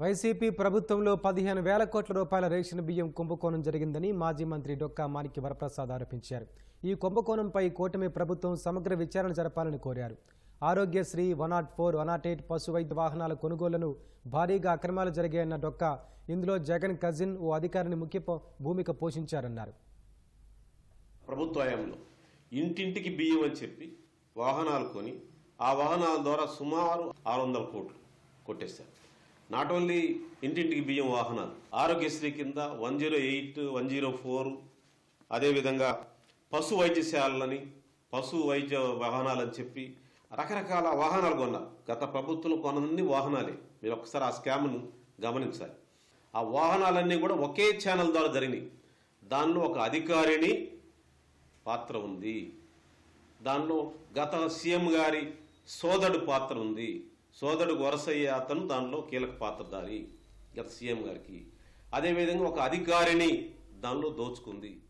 YCP ప్రభుత్వంలో పదిహేను వేల కోట్ల రూపాయల రేషన్ బియ్యం కుంభకోణం జరిగిందని మాజీ మంత్రి డొక్కా మాణిక్య వరప్రసాద్ ఆరోపించారు. ఈ కుంభకోణంపై కూటమి ప్రభుత్వం సమగ్ర విచారణ జరపాలని కోరారు. Aarogyasri one nought four one nought eight పశు వైద్య వాహనాల కొనుగోళ్ళను భారీగా అక్రమాలు జరిగాయన్న డొక్కా ఇందులో జగన్ కజిన్ ఓ అధికారిని ముఖ్య భూమిక పోషించారన్నారు. ప్రభుత్వ హయాంలో ఇంటింటికి బియ్యం అని చెప్పి వాహనాలు కొని ఆ వాహనాల ద్వారా సుమారు ఆరు వందల కోట్లు కొట్టేశారు. నాట్ ఓన్లీ ఇంటింటికి బియ్యం వాహనాలు ఆరోగ్యశ్రీ కింద one zero eight one zero four అదేవిధంగా పశు వైద్యశాలని పశు వైద్య వాహనాలని చెప్పి రకరకాల వాహనాలు కొన్నారు గత ప్రభుత్వం కొనన్ని వాహనాలే. మీరు ఒకసారి ఆ స్కామ్ను గమనించాలి. ఆ వాహనాలన్నీ కూడా ఒకే ఛానల్ ద్వారా జరిగినాయి. దానిలో ఒక అధికారిని పాత్ర ఉంది. దానిలో గత సీఎం గారి సోదరుడు పాత్ర ఉంది. సోదరుడు వరసయ్యే అతను దానిలో కీలక పాత్రధారి గత సీఎం గారికి. అదేవిధంగా ఒక అధికారిని దానిలో దోచుకుంది.